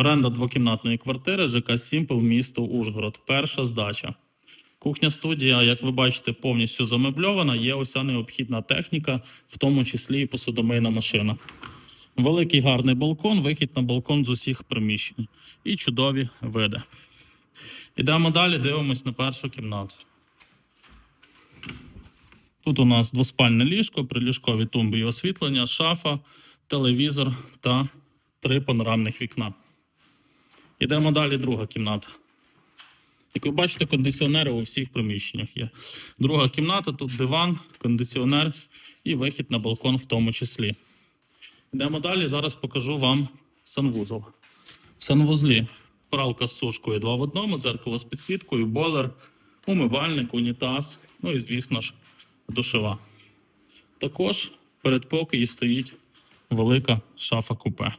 Оренда двокімнатної квартири ЖК Сімпл, місто Ужгород. Перша здача. Кухня студія, як ви бачите, повністю замебльована. Є уся необхідна техніка, в тому числі і посудомийна машина. Великий гарний балкон, вихід на балкон з усіх приміщень. І чудові види. Ідемо далі, дивимось на першу кімнату. Тут у нас двоспальне ліжко, приліжкові тумби і освітлення, шафа, телевізор та три панорамних вікна. Ідемо далі, друга кімната. Як ви бачите, кондиціонери у всіх приміщеннях є. Друга кімната, тут диван, кондиціонер і вихід на балкон в тому числі. Йдемо далі. Зараз покажу вам санвузол. Санвузлі пралка з сушкою 2 в одному, дзеркало з підсвіткою, бойлер, умивальник, унітаз, ну і, звісно ж, душова. Також перед покої стоїть велика шафа купе.